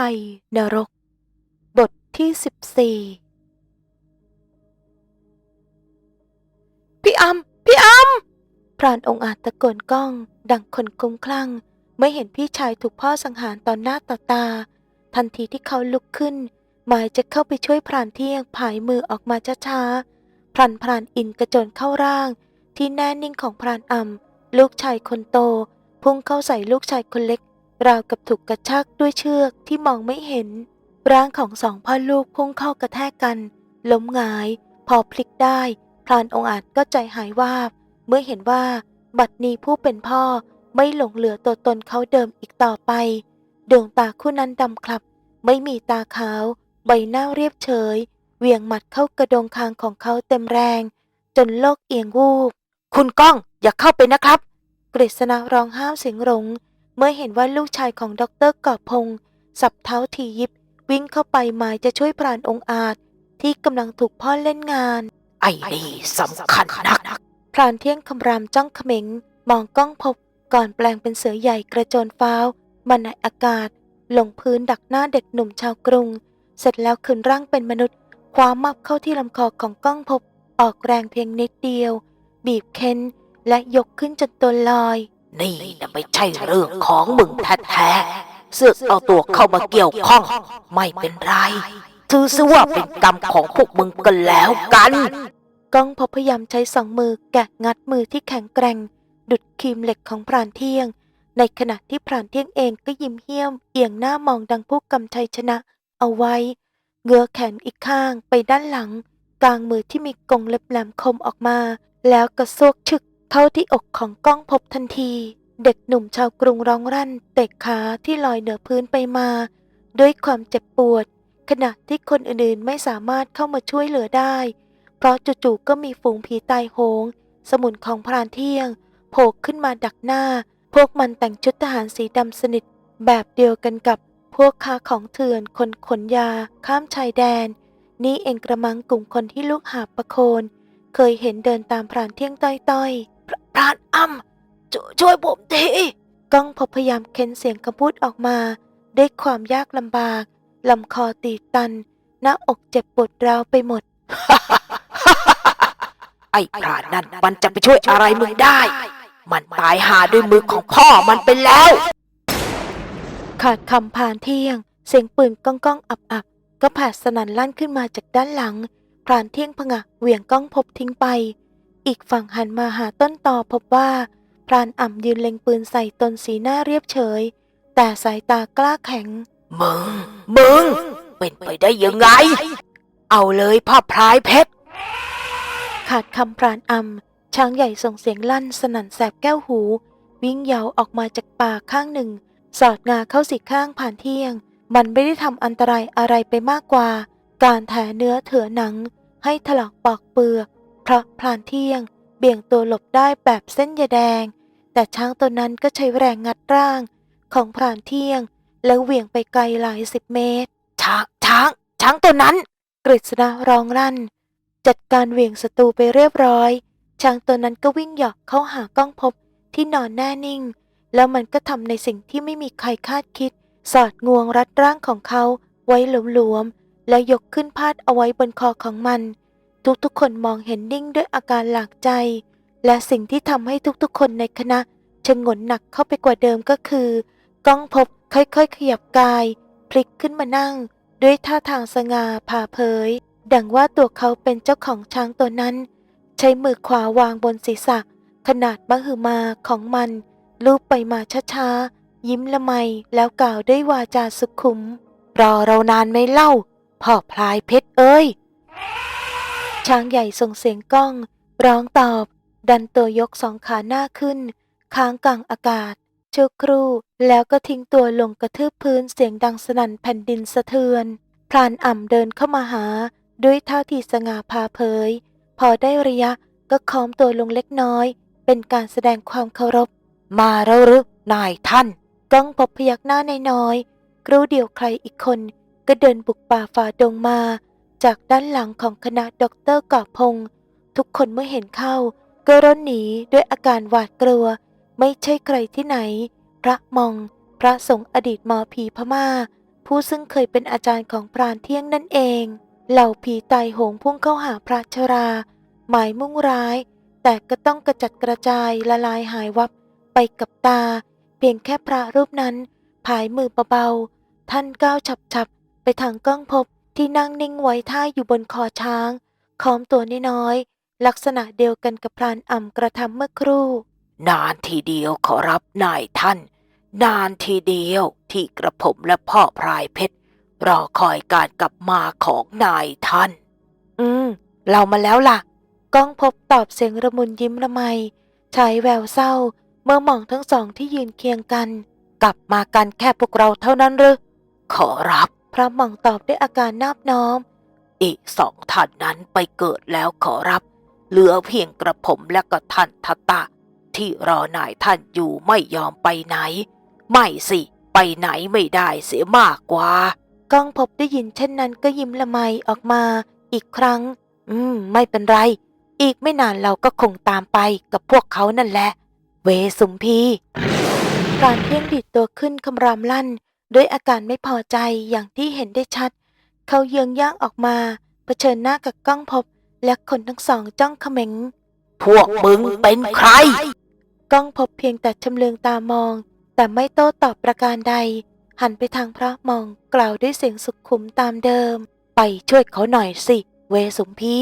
ไรนรก บทที่สิบสี่พี่อัมพี่อัมพรานองอาจตะโกนก้อง ดังคนคลุ้มคลั่ง เมื่อเห็นพี่ชายถูกพ่อสังหารตอนหน้าต่อตา ทันทีที่เขาลุกขึ้น หมายจะเข้าไปช่วยพรานเที่ยงผายมือออกมาช้าๆพลันพรานอินกระโจนเข้าร่าง ที่แน่นิ่งของพรานอ่ำลูกชายคนโต พุ่งเข้าใส่ลูกชายคนเล็ก ราวกับถูกกระชากด้วยเชือกที่มองไม่เห็น ร่างของสองพ่อลูกพุ่งเข้ากระแทกกัน ล้มงาย พอพลิกได้พรานองอาจก็ใจหายวาบ เมื่อเห็นว่า บัดนี้ผู้เป็นพ่อไม่หลงเหลือตัวตนเขาเดิมอีกต่อไป ดวงตาคู่นั้นดำคลับ ไม่มีตาขาว ใบหน้าเรียบเฉย เวียงหมัดเข้ากระดงคางของเขาเต็มแรง จนโลกเอียงวูบ คุณก้องอย่าเข้าไปนะครับ กฤษณะร้องห้ามเสียงหลง เมื่อเห็นว่าลูกชายของดรกอบพงศ์สับเท้าทียิบ วิ่งเข้าไปหมายจะช่วยพรานองค์อาจ ที่กำลังถูกพ่อเล่นงาน ไอ้นี่สำคัญนักพรานเที่ยงคำรามจ้องเขม็ง มองกล้องพบก่อนแปลงเป็นเสือใหญ่กระโจนฟ้าวมาในอากาศลงพื้นดักหน้าเด็กหนุ่มชาวกรุง เสร็จแล้วคืนร่างเป็นมนุษย์ คว้ามับเข้าที่ลำคอของก้องพบ ออกแรงเพียงนิดเดียว บีบเค้น และยกขึ้นจนตัวลอย นี่นะไม่ใช่เรื่องของมึงแท้ๆเสือกเอาตัวเข้ามาเกี่ยวข้อง ไม่เป็นไรถือซะว่าเป็นกรรมของพวกมึงกันแล้วกันก้องพพยายามใช้สองมือแกะงัดมือที่แข็งแกร่ง ดุดครีมเหล็กของพรานเที่ยง ในขณะที่พรานเที่ยงเองก็ยิ้มเหี้ยม เอียงหน้ามองดังผู้กำชัยชนะ เอาไว้ เงื้อแขนอีกข้างไปด้านหลัง กลางมือที่มีกงเล็บแหลมคมออกมา แล้วกระซวกชึก เข้าที่อกของก้องพบทันที เด็กหนุ่มชาวกรุงร้องรั่น เตะขาที่ลอยเหนือพื้นไปมา ด้วยความเจ็บปวด ขณะที่คนอื่นๆไม่สามารถเข้ามาช่วยเหลือได้ เพราะจู่ๆก็มีฝูงผีตายโหง สมุนของพรานเที่ยงโผล่ขึ้นมาดักหน้า พวกมันแต่งชุดทหารสีดำสนิท แบบเดียวกันกับพวกค้าของเถื่อนคนขนยาข้ามชายแดน นี่เองกระมังกลุ่มคนที่ลูกหาประโคน เคยเห็นเดินตามพรานเที่ยงต้อยๆ พรานอ้ำช่วยช่วยผมทีก้องพบพยายามเค้นเสียงคำพูดออกมาด้วยความยากลำบากลำคอตีบตัน หน้าอกเจ็บปวดร้าวไปหมด ไอ้พรานนั่นมันจะไปช่วยอะไรมึงได้ มันตายหาด้วยมือของพ่อมันไปแล้ว ขาดคำพานเที่ยง เสียงปืนก้องก้องอับอับก็แผดสนั่นลั่นขึ้นมาจากด้านหลังพรานเที่ยงผงะเหวี่ยงก้องพบทิ้งไป อีกฝั่งหันมาหาต้นตอพบว่า พรานอ่ำยืนเล็งปืนใส่ตนสีหน้าเรียบเฉย แต่สายตากล้าแข็ง มึง มึง เป็นไปได้ยังไง เอาเลยพ่อพลายเพชร ขาดคำพรานอำช้างใหญ่ส่งเสียงลั่นสนั่นแสบแก้วหู วิ่งเหยาวออกมาจากป่าข้างหนึ่ง สอดงาเข้าสีข้างผ่านเที่ยง มันไม่ได้ทำอันตรายอะไรไปมากกว่า การแถเนื้อเถือหนัง ให้ถลอกปอกเปลือกเพ ราะพรานเที่ยง เบี่ยงตัวหลบได้แบบเส้นยาแดง แต่ช้างตัวนั้นก็ใช้แรงงัดร่าง ของพรานเที่ยง แล้วเหวี่ยงไปไกลหลายสิบเมตร ช้างช้าง ช้างตัวนั้น กฤษณะร้องลั่น จัดการเหวี่ยงศัตรูไปเรียบร้อย ช้างตัวนั้นก็วิ่งเหยาะเข้าหาก้องพบที่นอนแน่นิ่ง แล้วมันก็ทำในสิ่งที่ไม่มีใครคาดคิด สอดงวงรัดร่างของเขาไว้หลวมๆแล้วยกขึ้นพาดเอาไว้บนคอของมัน ทุกๆคนมองเห็นนิ่งด้วยอาการหลากใจ และสิ่งที่ทำให้ทุกๆ คนในคณะชะงนหนักเข้าไปกว่าเดิมก็คือ ก้องพบค่อยๆ ขยับกาย พลิกขึ้นมานั่ง ด้วยท่าทางสง่าผ่าเผย ดังว่าตัวเขาเป็นเจ้าของช้างตัวนั้น ใช้มือขวาวางบนศีรษะ ขนาดมหึมาของมันลูบไปมาช้าๆ ยิ้มละไมแล้วกล่าวด้วยวาจาสุขุม รอเรานานไม่เล่าพ่อพลายเพชรเอ้ย ช้างใหญ่ส่งเสียงก้อง ร้องตอบ ดันตัวยกสองขาหน้าขึ้น ค้างกลางอากาศชั่วครู่แล้วก็ทิ้งตัวลงกระทืบพื้นเสียงดังสนั่นแผ่นดินสะเทือนพรานอ่ำเดินเข้ามาหา ด้วยท่าทีสง่าพาเผย พอได้ระยะก็ค้อมตัวลงเล็กน้อย เป็นการแสดงความเคารพ มาแล้วหรือนายท่าน ก้องพบพยักหน้าในน้อย ครู่เดียวใครอีกคน ก็เดินบุกป่าฝ่าดงมา จากด้านหลังของคณะด็อกเตอร์กอบพงศ์ทุกคนเมื่อเห็นเข้า ก็ร่นหนีด้วยอาการหวาดกลัว ไม่ใช่ใครที่ไหน พระมอง พระสงฆ์อดีตหมอผีพม่าผผู้ซึ่งเคยเป็นอาจารย์ของพรานเที่ยงนั่นเอง เหล่าผีตายโหงพุ่งเข้าหาพระชรา หมายมุ่งร้าย แต่ก็ต้องกระจัดกระจายละลายหายวับไปกับตา เพียงแค่พระรูปนั้น ผายมือเบาๆท่านก้าวฉับๆไปทางก้องพบ ที่นั่งนิ่งไว้ท่าอยู่บนคอช้างค้อมตัวน้อยๆลักษณะเดียวกันกับพรานอ่ำกระทำเมื่อครู่ นานทีเดียวขอรับนายท่าน นานทีเดียวที่กระผมและพ่อพรายเพชรรอคอยการกลับมาของนายท่าน อืม เรามาแล้วล่ะ ก้องพบตอบเสียงระมุนยิ้มละไมใช้แววเศร้า เมื่อมองทั้งสองที่ยืนเคียงกัน กลับมากันแค่พวกเราเท่านั้นหรือขอรับ พระม่องตอบด้วยอาการนาบน้อม อีกสองท่านนั้นไปเกิดแล้วขอรับ เหลือเพียงกระผมและก็ท่านทตะ ที่รอนายท่านอยู่ไม่ยอมไปไหน ไม่สิ ไปไหนไม่ได้เสียมากกว่า ก้องพบได้ยินเช่นนั้นก็ยิ้มละไมออกมาอีกครั้ง อืม ไม่เป็นไร อีกไม่นานเราก็คงตามไปกับพวกเขานั่นแหละ เวสุมพีพรานเที่ยงดิดตัวขึ้นคำรามลั่น ด้วยอาการไม่พอใจอย่างที่เห็นได้ชัด เขาเยื้องย่างออกมาเผชิญหน้ากับก้องพบ และคนทั้งสองจ้องเขม็ง พวกมึงเป็นใครก้องพบเพียงแต่ชำเลืองตามอง แต่ไม่โต้ตอบประการใด หันไปทางพระมองกล่าวด้วยเสียงสุขุมตามเดิม ไปช่วยเขาหน่อยสิ เวสุมพี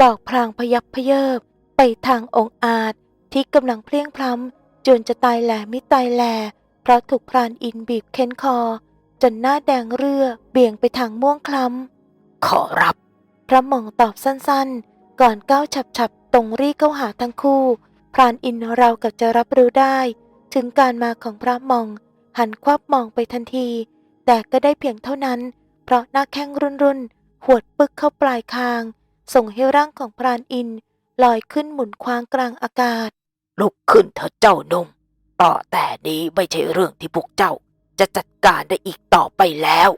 บอกพลางพยักพเยิบไปทางองค์อาจที่กำลังเพลียงพล้ำจนจะตายแหล่ไม่ตายแหล่เพ ราะถูกพรานอินบีบเค้นคอ จนหน้าแดงเรือเบี่ยงไปทางม่วงคล้ำ ขอรับ พระหม่องตอบสั้นๆ ก่อนก้าวฉับๆ ตรงรีเข้าหาทั้งคู่ พรานอินเรากับจะรับรู้ได้ ถึงการมาของพระหม่อง หันควับมองไปทันที แต่ก็ได้เพียงเท่านั้น เพราะหน้าแข้งรุ่นๆ หวดปึกเข้าปลายคาง ส่งให้ร่างของพรานอินลอยขึ้นหมุนคว้างกลางอากาศ ลุกขึ้นเถอะเจ้าหนุ่ม ต่อแต่นี้ไม่ใช่เรื่องที่พวกเจ้า จะจัดการได้อีกต่อไปแล้ว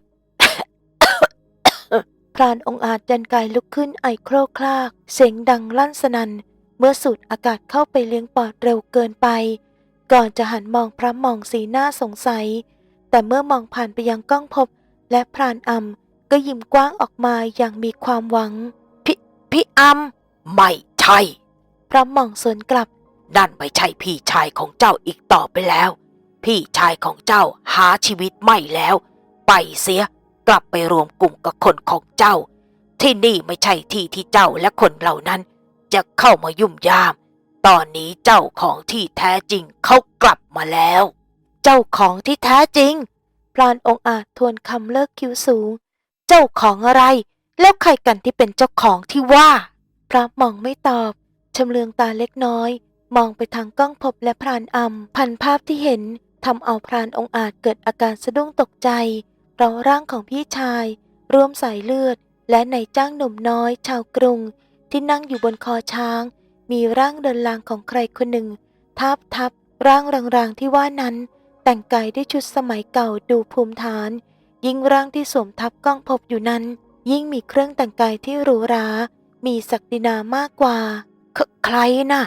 พรานองค์อาจยันกายลุกขึ้นไอโครกคลาก เสียงดังลั่นสนัน่นเมื่อสูดอากาศเข้าไปเลี้ยงปอดเร็วเกินไป ก่อนจะหันมองพระหมองสีหน้าสงสัย แต่เมื่อมองผ่านไปยังก้องพบ และพรานอำก็ยิ้มกว้างออกมาอย่างมีความหวัง พี่พี่อัมไม่ใช่พระหมองสวนกลับ นั่นไม่ใช่พี่ชายของเจ้าอีกต่อไปแล้ว พี่ชายของเจ้าหาชีวิตไม่แล้ว ไปเสียกลับไปรวมกลุ่มกับคนของเจ้า ที่นี่ไม่ใช่ที่ที่เจ้าและคนเหล่านั้น จะเข้ามายุ่มยาม ตอนนี้เจ้าของที่แท้จริงเขากลับมาแล้ว เจ้าของที่แท้จริงพรานองอาจทวนคำเลิกคิ้วสูง เจ้าของอะไร แล้วใครกันที่เป็นเจ้าของที่ว่า พระมองไม่ตอบชำเลืองตาเล็กน้อย มองไปทางกล้องพบและพรานอำพันภาพที่เห็นทำเอาพรานองอาจเกิดอาการสะดุ้งตกใจ เพราะร่างของพี่ชายร่วมสายเลือด และนายจ้างหนุ่มน้อย ชาวกรุง ที่นั่งอยู่บนคอช้าง มีร่างเดินลางของใครคนหนึ่ง ทับทับร่างรางๆที่ว่านั้น แต่งกายด้วยชุดสมัยเก่าดูภูมิฐาน ยิ่งร่างที่สวมทับกล้องพบอยู่นั้น ยิ่งมีเครื่องแต่งกายที่หรูหรา มีศักดินามากกว่า ใครน่ะ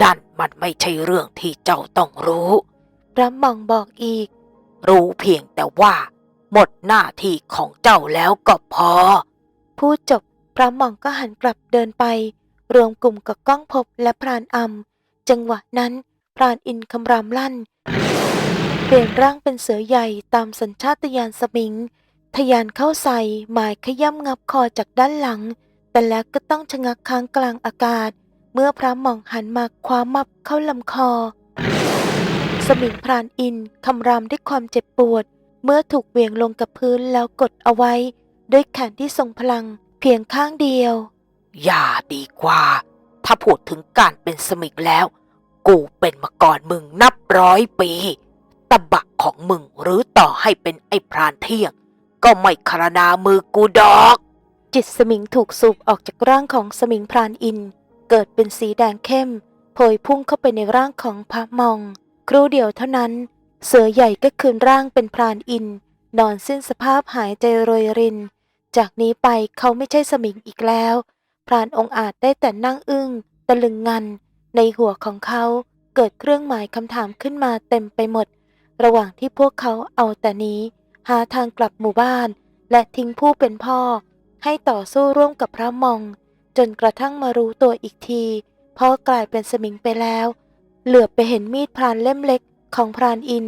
นั่นมันไม่ใช่เรื่องที่เจ้าต้องรู้ พระหม่องบอกอีก รู้เพียงแต่ว่า หมดหน้าที่ของเจ้าแล้วก็พอ พูดจบพระหม่องก็หันกลับเดินไป รวมกลุ่มกับก้องพบและพรานอำจังหวะนั้นพรานอินคำรามลั่น เปลี่ยนร่างเป็นเสือใหญ่ตามสัญชาตญาณสมิงทะยานเข้าใส่หมายขย่ำงับคอจากด้านหลัง แต่แล้วก็ต้องชะงักค้างกลางอากาศ เมื่อพระหม่องหันมาคว้ามับเข้าลำคอ สมิงพรานอินคำรามด้วยความเจ็บปวด เมื่อถูกเหวี่ยงลงกับพื้นแล้วกดเอาไว้ ด้วยแขนที่ทรงพลังเพียงข้างเดียว อย่าดีกว่า ถ้าพูดถึงการเป็นสมิกแล้ว กูเป็นมาก่อนมึงนับร้อยปีตะบะของมึงหรือต่อให้เป็นไอ้พรานเที่ยง ก็ไม่คารนามือกูดอก จิตสมิงถูกสูบออกจากร่างของสมิงพรานอิน เกิดเป็นสีแดงเข้มโผยพุ่งเข้าไปในร่างของพระมอง ครู่เดียวเท่านั้น เสือใหญ่ก็คืนร่างเป็นพรานอิน นอนสิ้นสภาพหายใจโรยริน จากนี้ไปเขาไม่ใช่สมิงอีกแล้ว พรานองอาจได้แต่นั่งอึ้งตะลึงงัน ในหัวของเขาเกิดเครื่องหมายคำถามขึ้นมาเต็มไปหมด ระหว่างที่พวกเขาเอาแต่นี้ หาทางกลับหมู่บ้าน และทิ้งผู้เป็นพ่อ ให้ต่อสู้ร่วมกับพระมอง จนกระทั่งมารู้ตัวอีกทีพ่อกลายเป็นสมิงไปแล้ว เหลือไปเห็นมีดพรานเล่มเล็กของพรานอิน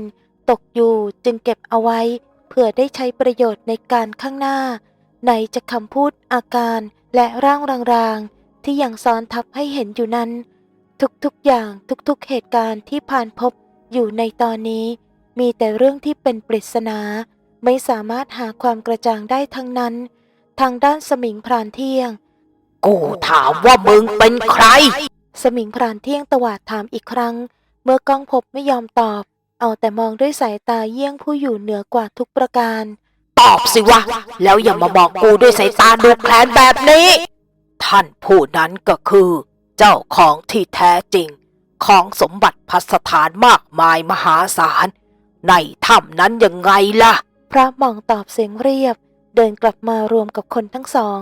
ตกอยู่จึงเก็บเอาไว้ เพื่อได้ใช้ประโยชน์ในการข้างหน้า ไหนจะคำพูดอาการและร่างรางๆ ที่ยังซ้อนทับให้เห็นอยู่นั้น ทุกๆอย่างทุกๆเหตุการณ์ที่ผ่านพบอยู่ในตอนนี้ มีแต่เรื่องที่เป็นปริศนาไม่สามารถหาความกระจ่างได้ทั้งนั้น ทางด้านสมิงพรานเที่ยง กูถามว่ามึงเป็นใคร สมิงพรานเที่ยงตวาดถามอีกครั้ง เมื่อก้องพบไม่ยอมตอบ เอาแต่มองด้วยสายตาเยี่ยงผู้อยู่เหนือกว่าทุกประการ ตอบสิวะ แล้วอย่ามาบอกกูด้วยสายตาดูแคลนแบบนี้ ท่านผู้นั้นก็คือ เจ้าของที่แท้จริง ของสมบัติพัสถานมากมายมหาศาล ในถ้ำนั้นยังไงล่ะ พระมองตอบเสียงเรียบ เดินกลับมารวมกับคนทั้งสอง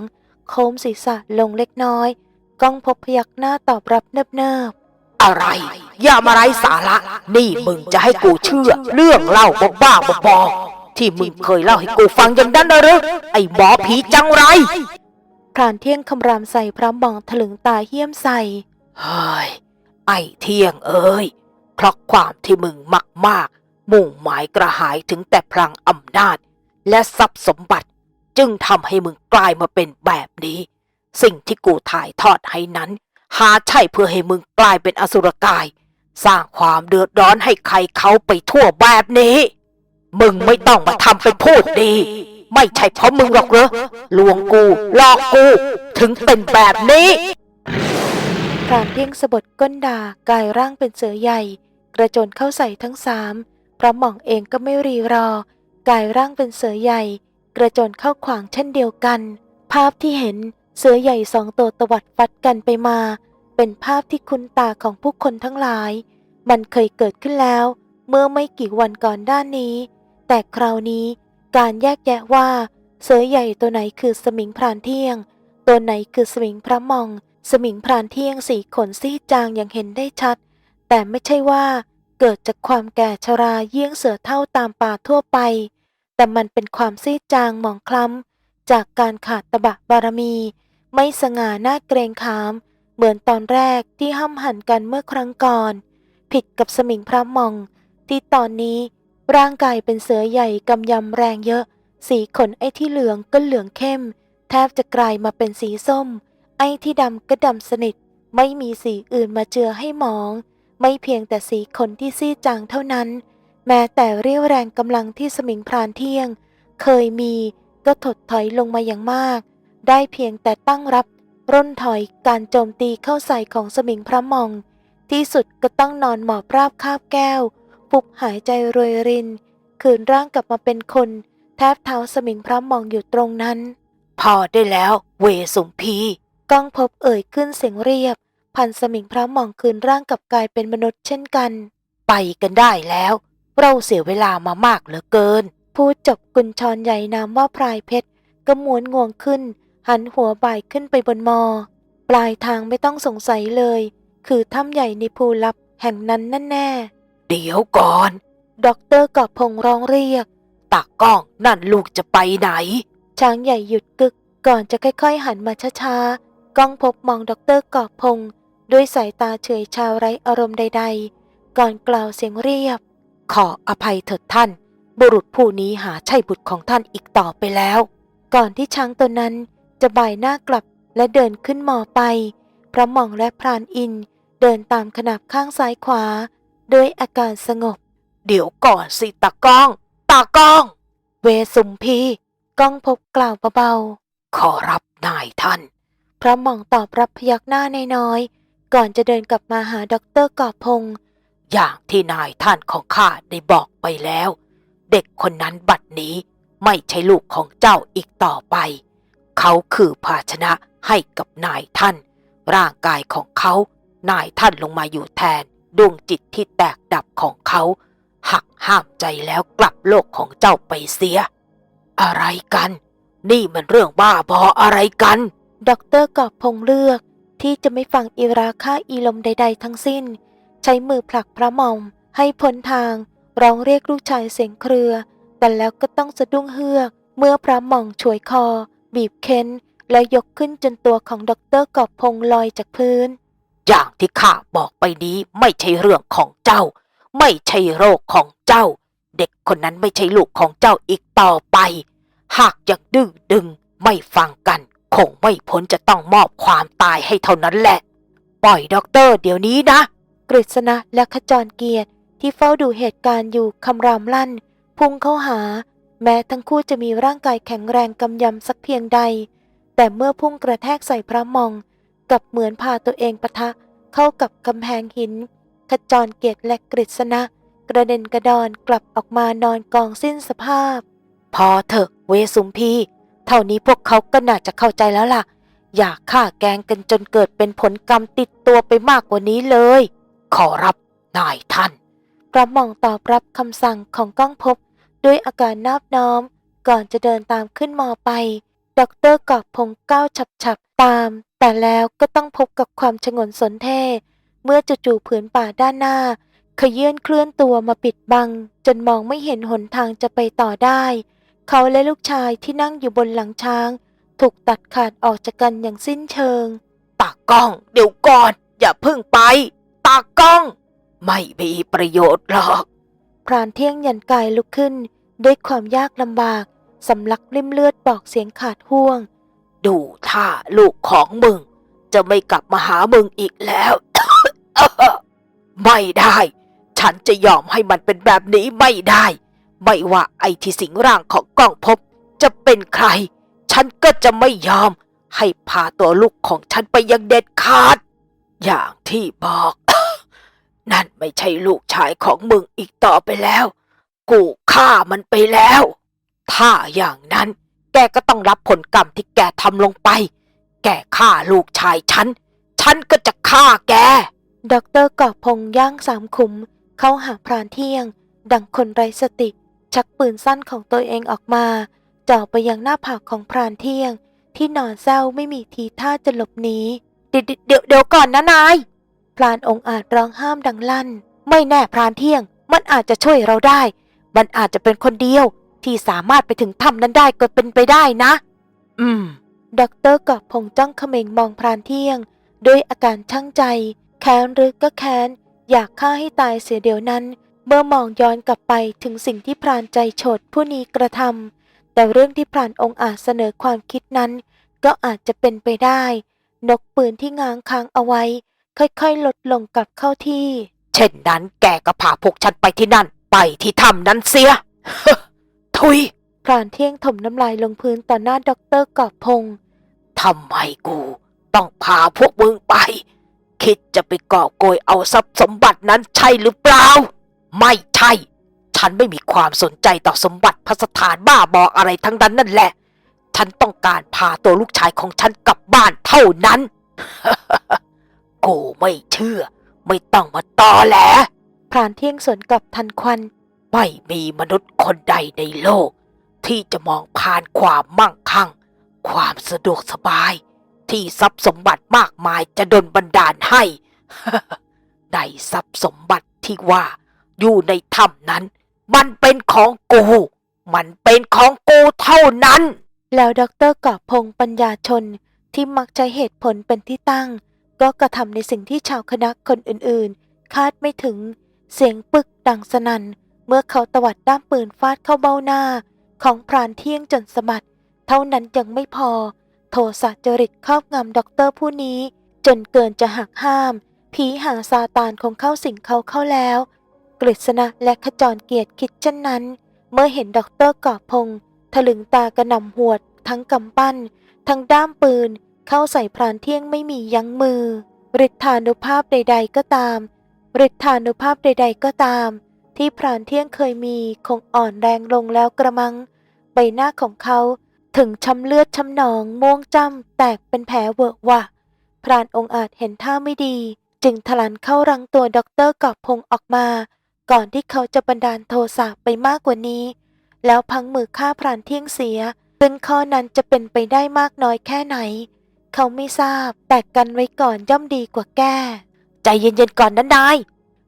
โค้มศีรษะลงเล็กน้อย ก้องพบพยักหน้าตอบรับเนิบอะไร อย่ามาไร้สาระ นี่มึงจะให้กูเชื่อ เรื่องเล่าบ้าๆบอๆที่มึงเคยเล่าให้กูฟังอย่างนั้นนะหรือไอ้หมอผีจังไรๆพรานเที่ยงคำรามใส่พระมองถลึงตาเหี้ยมใส่เฮ้ยไอ้เที่ยงเอ้ยเพราะความที่มึงมักมากมุ่งหมายกระหายถึงแต่พลังอำนาจ และทรัพย์สมบัติ จึงทำให้มึงกลายมาเป็นแบบนี้ สิ่งที่กูถ่ายทอดให้นั้น หาใช่เพื่อให้มึงกลายเป็นอสุรกาย สร้างความเดือดร้อนให้ใครเขาไปทั่วแบบนี้ มึงไม่ต้องมาทำเป็นพูดดี ไม่ใช่เพราะมึงหรอกเหรอลวงกูหลอกกู ถึงเป็นแบบนี้พรานเที่งสะบดก้นดากายร่างเป็นเสือใหญ่ กระโจนเข้าใส่ทั้งสามพระหม่องเองก็ไม่รีรอ กายร่างเป็นเสือใหญ่ กระโจนเข้าขวางเช่นเดียวกัน ภาพที่เห็นเสือใหญ่สองตัวตวัดฟัดกันไปมา เป็นภาพที่คุ้นตาของผู้คนทั้งหลาย มันเคยเกิดขึ้นแล้ว เมื่อไม่กี่วันก่อนด้านนี้ แต่คราวนี้การแยกแยะว่า เสือใหญ่ตัวไหนคือสมิงพรานเที่ยง ตัวไหนคือสมิงพระมอง สมิงพรานเที่ยงสีขนซีจางอย่างเห็นได้ชัด แต่ไม่ใช่ว่าเกิดจากความแก่ชราเยี่ยงเสือเท่าตามป่าทั่วไป แต่มันเป็นความซีดจางหมองคล้ำ จากการขาดตบะบารมี ไม่สง่าหน้าเกรงขาม เหมือนตอนแรกที่ห้ำหันกันเมื่อครั้งก่อน ผิดกับสมิงพระมอง ที่ตอนนี้ร่างกายเป็นเสือใหญ่กำยำแรงเยอะ สีขนไอ้ที่เหลืองก็เหลืองเข้ม แทบจะกลายมาเป็นสีส้ม ไอ้ที่ดำก็ดำสนิท ไม่มีสีอื่นมาเจือให้หมอง ไม่เพียงแต่สีขนที่ซีดจางเท่านั้น แม้แต่เรี่ยวแรงกำลังที่สมิงพรานเที่ยง เคยมีก็ถดถอยลงมาอย่างมาก ได้เพียงแต่ตั้งรับร่นถอยการโจมตีเข้าใส่ของสมิงพระมอง ที่สุดก็ต้องนอนหมอบราบคาบแก้ว ปุบหายใจรวยริน คืนร่างกลับมาเป็นคน แทบเท้าสมิงพระมองอยู่ตรงนั้น พอได้แล้ว เวสุมพีก้องพบเอ่ยขึ้นเสียงเรียบ พันสมิงพระหม่องคืนร่างกลับกลายเป็นมนุษย์เช่นกัน ไปกันได้แล้ว เราเสียเวลามามากเหลือเกิน พูดจบกุญชรใหญ่นามว่าพรายเพชรก็ม้วนงวงขึ้น หันหัวบ่ายขึ้นไปบนมอ ปลายทางไม่ต้องสงสัยเลย คือถ้ำใหญ่ในภูลับแห่งนั้นนั่นแน่ เดี๋ยวก่อน ด็อกเตอร์กอบพงร้องเรียก ตากล้องนั่นลูกจะไปไหน ช้างใหญ่หยุดกึกก่อนจะค่อยๆ หันมาช้าๆ ก้องพบมองด็อกเตอร์กอบพงด้วยสายตาเฉยชาวไร้อารมณ์ใด ๆ ก่อนกล่าวเสียงเรียบ ขออภัยเถิดท่าน บุรุษผู้นี้หาใช่บุตรของท่านอีกต่อไปแล้ว ก่อนที่ช้างตัวนั้นจะบ่ายหน้ากลับและเดินขึ้นหมอไป พระหม่องและพรานอินเดินตามขนาบข้างซ้ายขวา ด้วยอาการสงบ เดี๋ยวก่อนสิตากล้อง ตากล้อง เวสุมพีก้องพบกล่าวเบาๆขอรับนายท่าน พระหม่องตอบรับพยักหน้าน้อยๆก่อนจะเดินกลับมาหาด็อกเตอร์กอบพงษ์ อย่างที่นายท่านของข้าได้บอกไปแล้ว เด็กคนนั้นบัดนี้ไม่ใช่ลูกของเจ้าอีกต่อไป เขาคือภาชนะให้กับนายท่าน ร่างกายของเขา นายท่านลงมาอยู่แทนดวงจิตที่แตกดับของเขา หักห้ามใจแล้วกลับโลกของเจ้าไปเสีย อะไรกัน นี่มันเรื่องบ้าบออะไรกันด็อกเตอร์กอบพงเลือกที่จะไม่ฟังอีราค่าอีลมใด ๆ ทั้งสิ้น ใช้มือผลักพระมอม ให้พ้นทาง ร้องเรียกลูกชายเสียงเครือ แต่แล้วก็ต้องสะดุ้งเฮือก เมื่อพระมองช่วยคอ บีบเค้น และยกขึ้นจนตัวของดอกเตอรกอบพงลอยจากพื้น อย่างที่ข้าบอกไปนี้ไม่ใช่เรื่องของเจ้า ไม่ใช่โรคของเจ้า เด็กคนนั้นไม่ใช่ลูกของเจ้าอีกต่อไป หากยังดื้อดึงไม่ฟังกัน คงไม่พ้นจะต้องมอบความตายให้เท่านั้นแหละ ปล่อยด็อกเตอร์เดี๋ยวนี้นะ กฤษณะและขจรเกียรติที่เฝ้าดูเหตุการณ์อยู่คำรามลั่น พุ่งเข้าหา แม้ทั้งคู่จะมีร่างกายแข็งแรงกำยำสักเพียงใด แต่เมื่อพุ่งกระแทกใส่พระมองกับเหมือนพาตัวเองปะทะเข้ากับกำแพงหิน ขจรเกียรติและกฤษณะ กระเด็นกระดอนกลับออกมานอนกองสิ้นสภาพ พอเถอะเวสุมพีเท่านี้พวกเขาก็น่าจะเข้าใจแล้วล่ะ อย่าฆ่าแกงกันจนเกิดเป็นผลกรรมติดตัวไปมากกว่านี้เลย ขอรับนายท่านพระหม่องตอบรับคำสั่งของก้องพบด้วยอาการนอบน้อม ก่อนจะเดินตามขึ้นมอไปดอกเตอร์กอบพงก้าวฉับๆตาม แต่แล้วก็ต้องพบกับความชงนสนเท่เมื่อจู่ๆผืนป่าด้านหน้า ขยื่นเคลื่อนตัวมาปิดบัง จนมองไม่เห็นหนทางจะไปต่อได้ เขาและลูกชายที่นั่งอยู่บนหลังช้าง ถูกตัดขาดออกจากกันอย่างสิ้นเชิงตากล้อง เดี๋ยวก่อน อย่าเพึ่งไปากล้อง ไม่มีประโยชน์หรอก พรานเที่ยงยันกายลุกขึ้น ด้วยความยากลำบากสำลักริ่มเลือดบอกเสียงขาดห่วง ดูถ้าลูกของมึง จะไม่กลับมาหามึงอีกแล้ว ไม่ได้ ฉันจะยอมให้มันเป็นแบบนี้ไม่ได้ ไม่ว่าไอ้ที่สิงร่างของกล้องพบจะเป็นใคร ฉันก็จะไม่ยอมให้พาตัวลูกของฉันไปอยังเด็ดขาด อย่างที่บอก นั่นไม่ใช่ลูกชายของมึงอีกต่อไปแล้ว กูฆ่ามันไปแล้ว ถ้าอย่างนั้น แกก็ต้องรับผลกรรมที่แกทำลงไป แกฆ่าลูกชายฉัน ฉันก็จะฆ่าแกด็อกเตอร์กอบพงย่างสามขุม เข้าหาพรานเที่ยง ดังคนไร้สติ ชักปืนสั้นของตัวเองออกมาจ่อไปยังหน้าผากของพรานเที่ยง ที่นอนเศร้าไม่มีทีท่าจะหลบหนีเดี๋ยวเดี๋ยวเดี๋ยวก่อนนะนาย พรานองค์อาจร้องห้ามดังลั่น ไม่แน่พรานเที่ยง มันอาจจะช่วยเราได้ มันอาจจะเป็นคนเดียว ที่สามารถไปถึงถ้ำนั้นได้ก็เป็นไปได้นะ อืมด็อกเตอร์กอบพงจ้องเขม็งมองพรานเที่ยง ด้วยอาการช่างใจ แค้นหรือก็แค้น อยากฆ่าให้ตายเสียเดี๋ยวนั้น เมื่อมองย้อนกลับไปถึงสิ่งที่พรานใจโฉดผู้นี้กระทำแต่เรื่องที่พรานองค์อาจเสนอความคิดนั้น ก็อาจจะเป็นไปได้ นกปืนที่ง้างค้างเอาไว้ ค่อยๆ ลดลงกลับเข้าที่ เช่นนั้นแกก็พาพวกฉันไปที่นั่น ไปที่ถ้ำนั้นเสีย ทุยพรานเที่ยงถมน้ำลายลงพื้นต่อหน้าด็อกเตอร์กอบพงทำไมกู ต้องพาพวกมึงไป คิดจะไปก่อโกยเอาทรัพย์สมบัตินั้นใช่หรือเปล่า ไม่ใช่ ฉันไม่มีความสนใจต่อสมบัติพระสถานบ้าบออะไรทั้งนั้นนั่นแหละ ฉันต้องการพาตัวลูกชายของฉันกลับบ้านเท่านั้น กูไม่เชื่อ ไม่ต้องมาตอแหลพรานเที่ยงสวนกลับทันควัน ไม่มีมนุษย์คนใดในโลก ที่จะมองผ่านความมั่งคั่ง ความสะดวกสบาย ที่ทรัพย์สมบัติมากมายจะดลบันดาลให้ในทรัพย์สมบัติที่ว่าอยู่ในถ้ำนั้น มันเป็นของกู มันเป็นของกูเท่านั้น แล้วด็อกเตอร์กอบพงปัญญาชนที่มักใช้เหตุผลเป็นที่ตั้ง ก็กระทำในสิ่งที่ชาวคณะคนอื่นๆ คาดไม่ถึง เสียงปึกดังสนัน่น เมื่อเขาตวัดด้ามปืนฟาดเข้าเบ้าหน้า ของพรานเที่ยงจนสะบัด เท่านั้นยังไม่พอ โทสะจริตครอบงำด็อกเตอร์ผู้นี้ จนเกินจะหักห้าม ผีหางซาตานคงเข้าสิงเขาเข้าแล้ว กฤษณะและขจรเกียรติคิดเช่นนั้น เมื่อเห็นด็อกเตอร์กอบพงถลึงตากระหน่ำหวด ทั้งกำปั้น ทั้งด้ามปืน เข้าใส่พรานเที่ยงไม่มียั้งมือฤทธานุภาพใด ๆ ก็ตามฤทธานุภาพใด ๆ ก็ตาม ที่พรานเที่ยงเคยมีคงอ่อนแรงลงแล้วกระมัง ใบหน้าของเขาถึงช้ำเลือดช้ำหนองม่วงจ้ำแตกเป็นแผลเวอะวะ พรานองค์อาจเห็นท่าไม่ดี จึงทลันเข้ารังตัวด็อกเตอร์กอบพงออกมา ก่อนที่เขาจะบันดาลโทสะไปมากกว่านี้ แล้วพังมือฆ่าพรานเที่ยงเสียซึ่งข้อนั้นจะเป็นไปได้มากน้อยแค่ไหน เขาไม่ทราบ แต่กันไว้ก่อนย่อมดีกว่าแก้ ใจเย็นๆก่อนนะนาย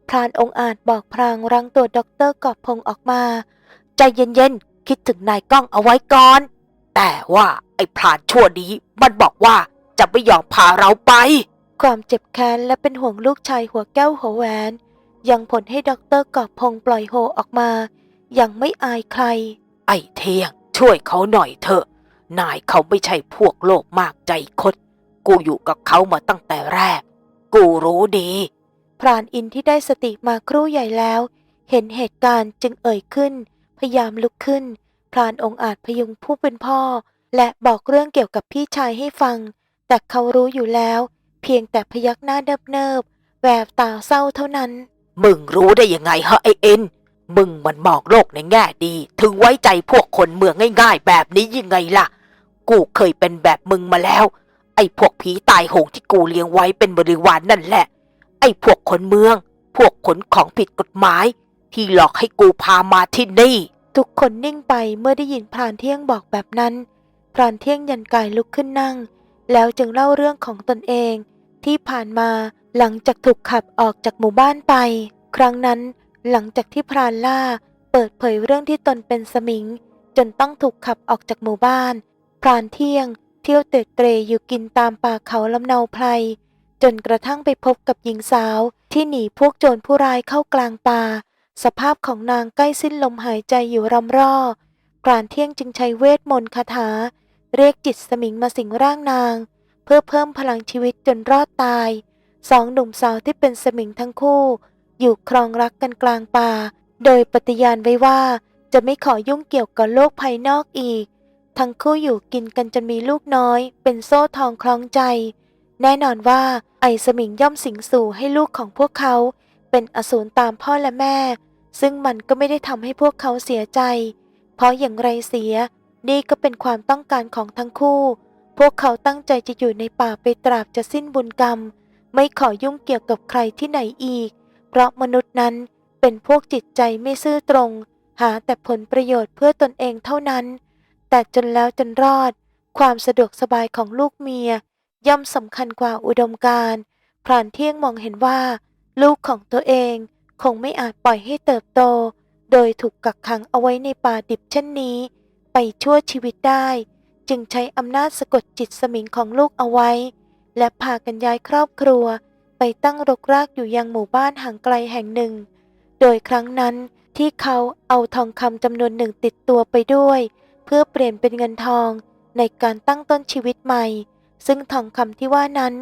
พรานองค์อาจบอกพรางรังตัวด็อกเตอร์กอบพงออกมา ใจเย็นๆ คิดถึงนายกล้องเอาไว้ก่อน แต่ว่าไอ้พรานชั่วนี้มันบอกว่าจะไม่ยอมพาเราไป ความเจ็บแค้นและเป็นห่วงลูกชายหัวแก้วหัวแหวน ยังผลให้ด็อกเตอร์กอบพงปล่อยโฮออกมาย่างไม่อายใคร ไอ้เทียงช่วยเขาหน่อยเถอะ นายเขาไม่ใช่พวกโลภมากใจคด กูอยู่กับเขามาตั้งแต่แรก กูรู้ดี พรานอินที่ได้สติมาครู่ใหญ่แล้ว เห็นเหตุการณ์จึงเอ่ยขึ้น พยายามลุกขึ้น พรานองค์อาจพยุงผู้เป็นพ่อ และบอกเรื่องเกี่ยวกับพี่ชายให้ฟัง แต่เขารู้อยู่แล้ว เพียงแต่พยักหน้าเนิบๆแววตาเศร้าเท่านั้น มึงรู้ได้ยังไงฮะไอเอ็น มึงมันมองโลกในแง่ดี ถึงไว้ใจพวกคนเมืองง่ายๆ แบบนี้ยังไงล่ะ กูเคยเป็นแบบมึงมาแล้ว ไอ้พวกผีตายโหงที่กูเลี้ยงไว้เป็นบริวารนนั่นแหละ ไอ้พวกคนเมือง พวกขนของผิดกฎหมาย ที่หลอกให้กูพามาที่นี่ ทุกคนนิ่งไปเมื่อได้ยินพรานเที่ยงบอกแบบนั้น พรานเที่ยงยันกายลุกขึ้นนั่ง แล้วจึงเล่าเรื่องของตนเอง ที่ผ่านมาหลังจากถูกขับออกจากหมู่บ้านไป ครั้งนั้น หลังจากที่พรานล่าเปิดเผยเรื่องที่ตนเป็นสมิง จนต้องถูกขับออกจากหมู่บ้าน พรานเที่ยง เที่ยวเตะเตรอยู่กินตามป่าเขาลำเนาไพรจนกระทั่งไปพบกับหญิงสาวที่หนีพวกโจรผู้ร้ายเข้ากลางป่า สภาพของนางใกล้สิ้นลมหายใจอยู่รำร่อพรานเที่ยงจึงใช้เวทมนต์คาถา เรียกจิตสมิงมาสิงร่างนาง เพื่อเพิ่มพลังชีวิตจนรอดตาย สองหนุ่มสาวที่เป็นสมิงทั้งคู่ อยู่ครองรักกันกลางป่า โดยปฏิญาณไว้ว่าจะไม่ขอยุ่งเกี่ยวกับโลกภายนอกอีก ทั้งคู่อยู่กินกันจนมีลูกน้อย เป็นโซ่ทองคล้องใจ แน่นอนว่าไอสมิงย่อมสิงสู่ให้ลูกของพวกเขาเป็นอสูรตามพ่อและแม่ ซึ่งมันก็ไม่ได้ทำให้พวกเขาเสียใจ เพราะอย่างไรเสีย นี่ก็เป็นความต้องการของทั้งคู่ พวกเขาตั้งใจจะอยู่ในป่าไปตราบจะสิ้นบุญกรรม ไม่ขอยุ่งเกี่ยวกับใครที่ไหนอีก เพราะมนุษย์นั้นเป็นพวกจิตใจไม่ซื่อตรง หาแต่ผลประโยชน์เพื่อตนเองเท่านั้น แต่จนแล้วจนรอด ความสะดวกสบายของลูกเมีย ย่อมสำคัญกว่าอุดมการพรานเที่ยงมองเห็นว่า ลูกของตัวเองคงไม่อาจปล่อยให้เติบโต โดยถูกกักขังเอาไว้ในป่าดิบเช่นนี้ ไปชั่วชีวิตได้ จึงใช้อำนาจสะกดจิตสมิงของลูกเอาไว้ และพากันย้ายครอบครัว ตั้งรกรากอยู่ยังหมู่บ้านห่างไกลแห่งหนึ่ง โดยครั้งนั้นที่เขาเอาทองคำจำนวนหนึ่งติดตัวไปด้วย เพื่อเปลี่ยนเป็นเงินทองในการตั้งต้นชีวิตใหม่ ซึ่งทองคำที่ว่านั้น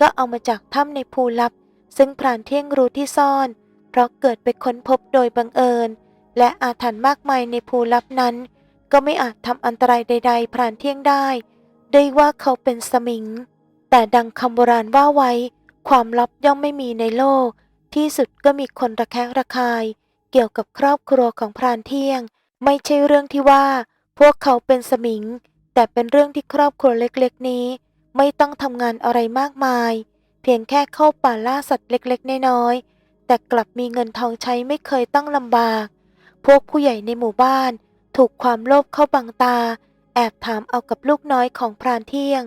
ก็เอามาจากถ้ำในภูลับ ซึ่งพรานเที่ยงรู้ที่ซ่อน เพราะเกิดไปค้นพบโดยบังเอิญ และอาถรรพ์มากมายในภูลับนั้น ก็ไม่อาจทำอันตรายใด ๆ พรานเที่ยงได้ด้วยว่าเขาเป็นสมิง แต่ดังคำโบราณว่าไว้ ความลับย่อมไม่มีในโลก ที่สุดก็มีคนระแคะระคาย เกี่ยวกับครอบครัวของพรานเที่ยง ไม่ใช่เรื่องที่ว่า พวกเขาเป็นสมิง แต่เป็นเรื่องที่ครอบครัวเล็กๆนี้ ไม่ต้องทำงานอะไรมากมาย เพียงแค่เข้าป่าล่าสัตว์เล็กๆน้อยๆแต่กลับมีเงินทองใช้ไม่เคยต้องลำบาก พวกผู้ใหญ่ในหมู่บ้าน ถูกความโลภเข้าบังตา แอบถามเอากับลูกน้อยของพรานเที่ยง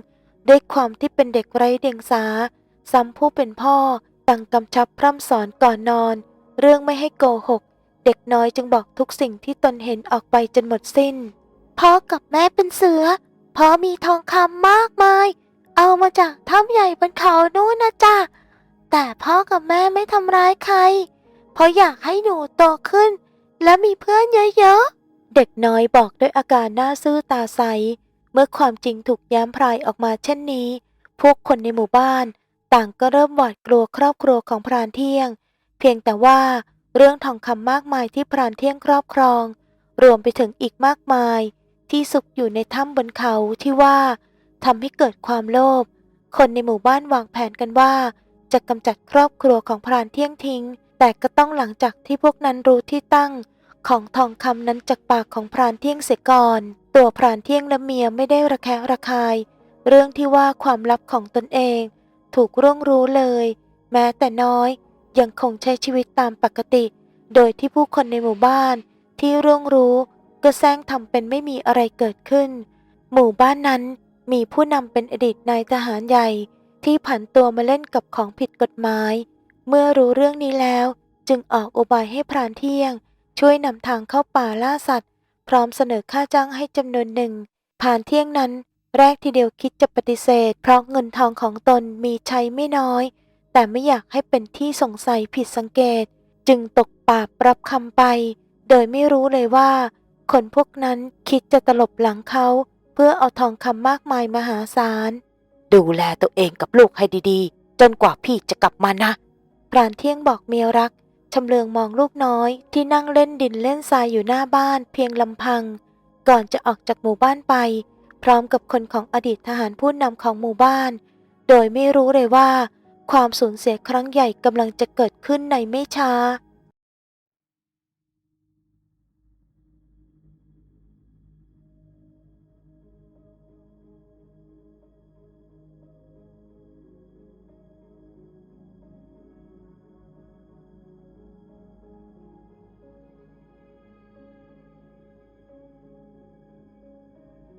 ด้วยความที่เป็นเด็กไร้เดียงสา ซ้ำผู้เป็นพ่อตั้งกำชับพร่ำสอนก่อนนอน เรื่องไม่ให้โกหก เด็กน้อยจึงบอกทุกสิ่งที่ตนเห็นออกไปจนหมดสิ้น พ่อกับแม่เป็นเสือ พ่อมีทองคำมากมาย เอามาจากถ้ำใหญ่บนเขาโน้นนะจ๊ะ แต่พ่อกับแม่ไม่ทำร้ายใคร เพราะอยากให้หนูโตขึ้น และมีเพื่อนเยอะๆ เด็กน้อยบอกด้วยอาการหน้าซื่อตาใส เมื่อความจริงถูกแย้มพรายออกมาเช่นนี้ พวกคนในหมู่บ้าน ต่างก็เริ่มหวาดกลัวครอบครัวของพรานเที่ยง เพียงแต่ว่าเรื่องทองคำมากมายที่พรานเที่ยงครอบครอง รวมไปถึงอีกมากมาย ที่ซุกอยู่ในถ้ำบนเขาที่ว่าทำให้เกิดความโลภคนในหมู่บ้านวางแผนกันว่า จะกำจัดครอบครัวของพรานเที่ยงทิ้ง แต่ก็ต้องหลังจากที่พวกนั้นรู้ที่ตั้ง ของทองคำนั้นจากปากของพรานเที่ยงเสียก่อน ตัวพรานเที่ยงและเมียไม่ได้ระแคะระคาย เรื่องที่ว่าความลับของตนเอง ถูกร่วงรู้เลย แม้แต่น้อยยังคงใช้ชีวิตตามปกติ โดยที่ผู้คนในหมู่บ้านที่ร่วงรู้ก็แซงทำเป็นไม่มีอะไรเกิดขึ้น หมู่บ้านนั้นมีผู้นำเป็นอดีตนายทหารใหญ่ ที่ผันตัวมาเล่นกับของผิดกฎหมาย เมื่อรู้เรื่องนี้แล้ว จึงออกอุบายให้พรานเที่ยง ช่วยนำทางเข้าป่าล่าสัตว์ พร้อมเสนอค่าจ้างให้จำนวนหนึ่งผ่านเที่ยงนั้น แรกทีเดียวคิดจะปฏิเสธ เพราะเงินทองของตนมีใช้ไม่น้อย แต่ไม่อยากให้เป็นที่สงสัยผิดสังเกต จึงตกปากรับคำไป โดยไม่รู้เลยว่า คนพวกนั้นคิดจะตลบหลังเขา เพื่อเอาทองคำมากมายมหาศาล ดูแลตัวเองกับลูกให้ดีๆ จนกว่าพี่จะกลับมานะพรานเที่ยงบอกเมียรักชำเลืองมองลูกน้อยที่นั่งเล่นดินเล่นทรายอยู่หน้าบ้านเพียงลำพัง ก่อนจะออกจากหมู่บ้านไป พร้อมกับคนของอดีตทหารผู้นำของหมู่บ้าน โดยไม่รู้เลยว่า ความสูญเสียครั้งใหญ่กำลังจะเกิดขึ้นในไม่ช้า